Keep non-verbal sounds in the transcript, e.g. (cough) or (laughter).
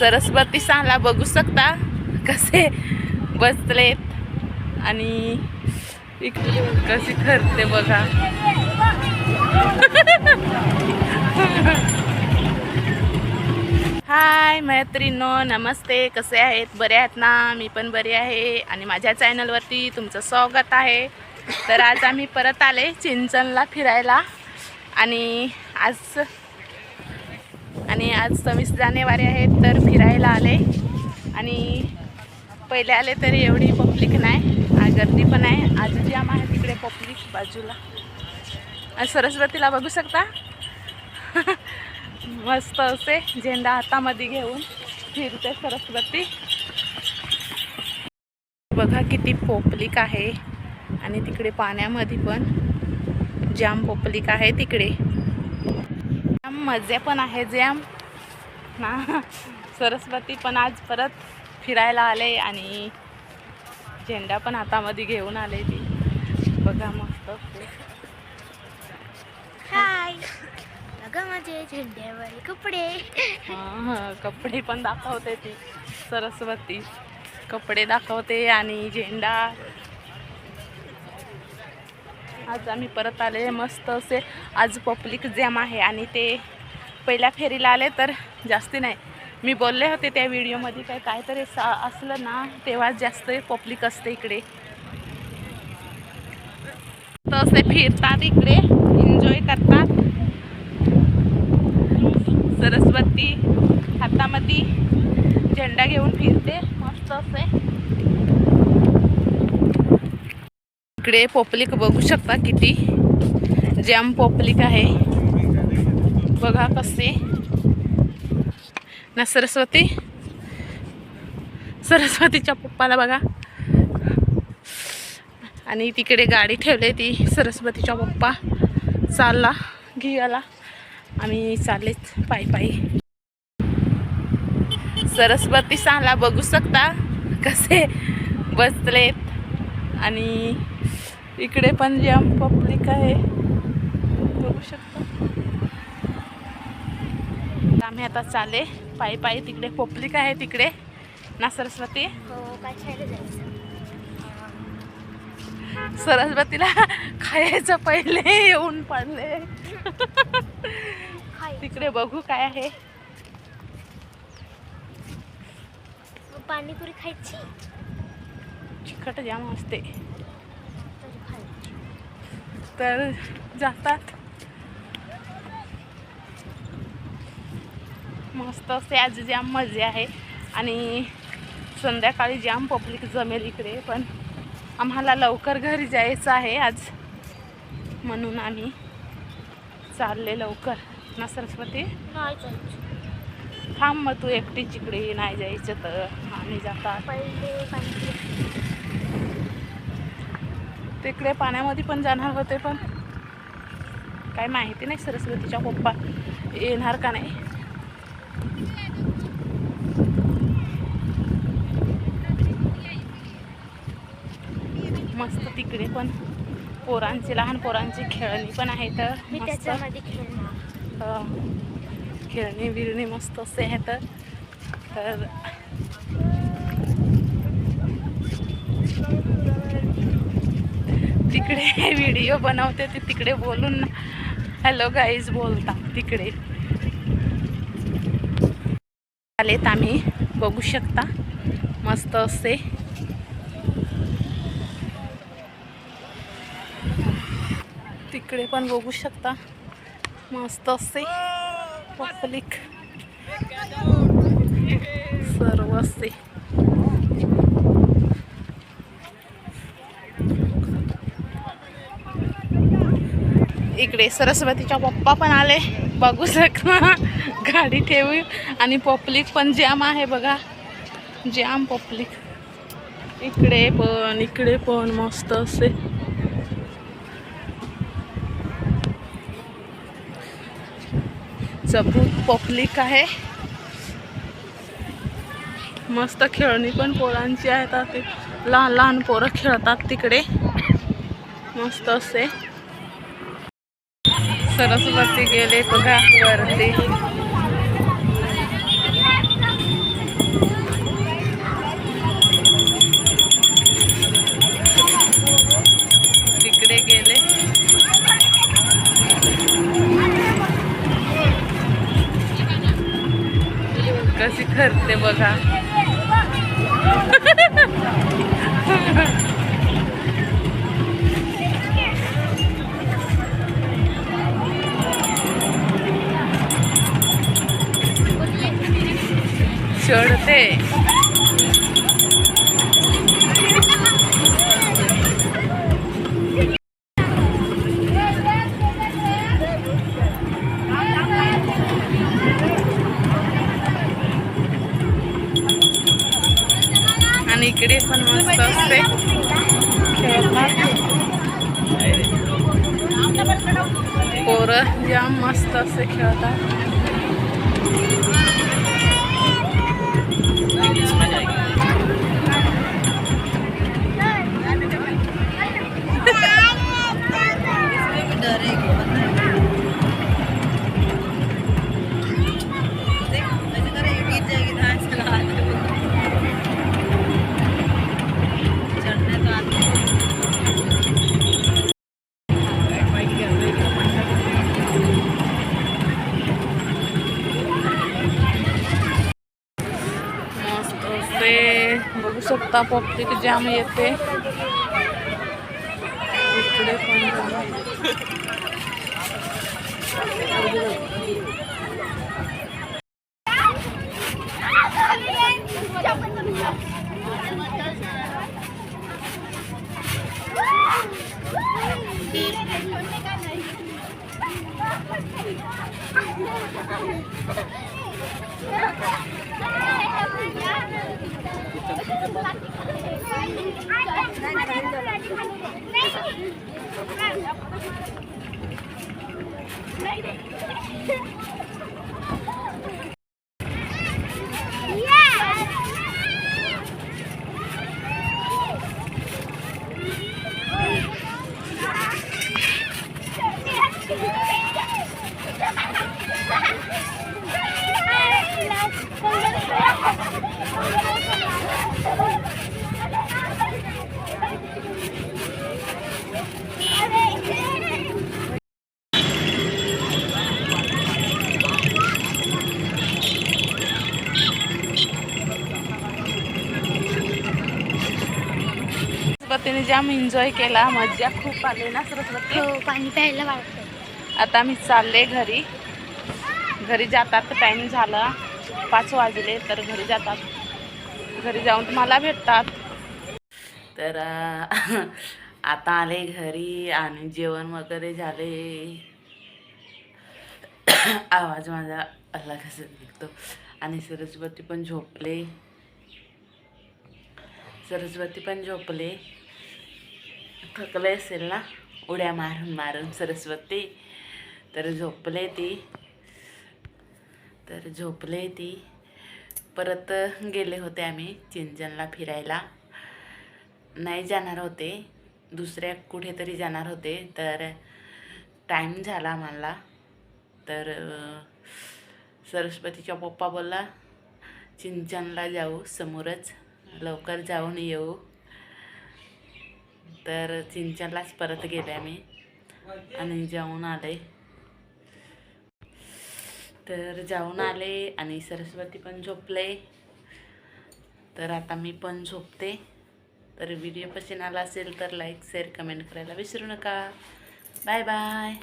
सरस्वती साला बघू शकता कसे बसलेत आणि इकडे कशी ठरते बघा. हाय मैत्रिणो नमस्ते. कसे आहेत? बरे आहेत ना? मी पण बरी आहे. आणि माझ्या चॅनलवरती तुमचं स्वागत आहे. तर आज आम्ही परत आले चिंचणला फिरायला. आणि आज आणि आज सव्वीस जानेवारी आहे तर फिरायला आले. आणि पहिले आले तरी एवढी पब्लिक नाही. गर्दी पण आहे. आज जाम आहे तिकडे पब्लिक बाजूला. आणि सरस्वतीला बघू शकता. (laughs) मस्त असे झेंडा हातामध्ये घेऊन फिरते सरस्वती. बघा किती पोपलिक आहे. आणि तिकडे पाण्यामध्ये पण जाम पोपलिक आहे तिकडे. मजे पण आहे जाम ना सरस्वती पण आज परत फिरायला आले आणि झेंडा पण हातामध्ये घेऊन आले ती. बघा मस्त. हाय. बघा माझे झेंड्यावर कपडे. हा, कपडे पण दाखवते ती. सरस्वती कपडे दाखवते आणि झेंडा आज आम्ही परत आले मस्त असे आज पब्लिक जॅम आहे आणि ते पहिल्या फेरीला आले तर जास्ती नाही. मी बोलले होते त्या व्हिडिओमध्ये काय काहीतरी सा असलं ना तेव्हा जास्त पब्लिक असते इकडे. तसे फिरतात इकडे एन्जॉय करतात. सरस्वती हातामध्ये झेंडा घेऊन फिरते मस्त असे. इकडे पोपलिक बघू शकता किती जॅम पोपलिक आहे. बघा कसे. ना सरस्वती. सरस्वतीच्या पप्पाला बघा. आणि तिकडे गाडी ठेवली ती सरस्वतीच्या पप्पा. चालला घियाला आम्ही चाललेच पायी पायी. सरस्वती साला बघू शकता कसे बसलेत. आणि इकडे पण जाम पब्लिक आहे बघू शकता. आम्ही आता चाले पायी पायी तिकडे पब्लिक आहे तिकडे ना सरस्वती? हो सरस्वतीला खायचं पहिले येऊन पडले. तिकडे बघू काय आहे. पाणीपुरी खायची? चिकट जाम असते तर जातात. मस्त असे आज जाम मजा आहे. आणि संध्याकाळी जाम पब्लिक जमेल इकडे पण आम्हाला लवकर घरी जायचं आहे आज. म्हणून आम्ही चालले लवकर. ना सरस्वती? थांब मग तू एकटी इकडे नाही जायचं तर. आम्ही जातात. तिकडे पाण्यामध्ये पण जाणार होते पण काय माहिती नाही सरस्वतीच्या पप्पा येणार का नाही. मस्त तिकडे पण पोरांची लहान पोरांची खेळणी पण आहेत. खेळणी बिळणी मस्त असे आहेत. तर तिकडे व्हिडिओ बनवते ते तिकडे बोलून हॅलो गाईज बोलता तिकडे. आलेत आम्ही बघू शकता. मस्त असते तिकडे पण बघू शकता. मस्त असते पब्लिक सर्व असते इकडे सरस्वतीच्या पप्पा पण आले. बघू शकता. गाडी ठेवू. आणि पब्लिक पण जॅम आहे बघा. Jam public. इकडे पण इकडे पण मस्त असे. सबूत पब्लिक आहे. मस्त खेळणी पण पोरांची आहेत लहान लहान पोरं खेळतात तिकडे. मस्त असे. सरस्वती गेले बघा वरती. तिकडे गेले. कशी खरते बघा. (laughs) चढते आणि इकडे पण मस्त असते. खेळतात पोरं जाम मस्त असे खेळतात. शकता पब्लिक जाम येते. इकडे पण (laughs) (laughs) (laughs) जाम. सरस्वतीने जाम एन्जॉय केला मज्जा खूप आली ना सरस्वती? हो पाणी प्यायला वाटतं आता मी चालले घरी. घरी जातात टाईम झाला. पाच वाजले तर घरी जातात. घरी जाऊन तुम्हाला भेटतात. तर आता आले घरी आणि जेवण वगैरे झाले. आवाज माझा अलग कसं निघतो. आणि सरस्वती पण झोपले. सरस्वती पण झोपले. थकले असेल ना? उड्या मारून मारून सरस्वती. तर झोपले ती. तर झोपले ती. परत गेले होते आम्ही चिंचनला फिरायला. नाही जाणार होते. दुसऱ्या कुठेतरी जाणार होते. तर टाईम झाला मला तर सरस्वतीच्या पप्पा बोलला चिंचनला जाऊ समोरच. लवकर जाऊन येऊ. तर चिंचनलाच परत गेले आम्ही. आणि जाऊन आले. तर जाऊन आले आणि सरस्वती पण झोपले. तर आता मी पण झोपते. तर व्हिडिओ पसंत आला असेल तर लाईक शेअर कमेंट करायला विसरू नका. Bye bye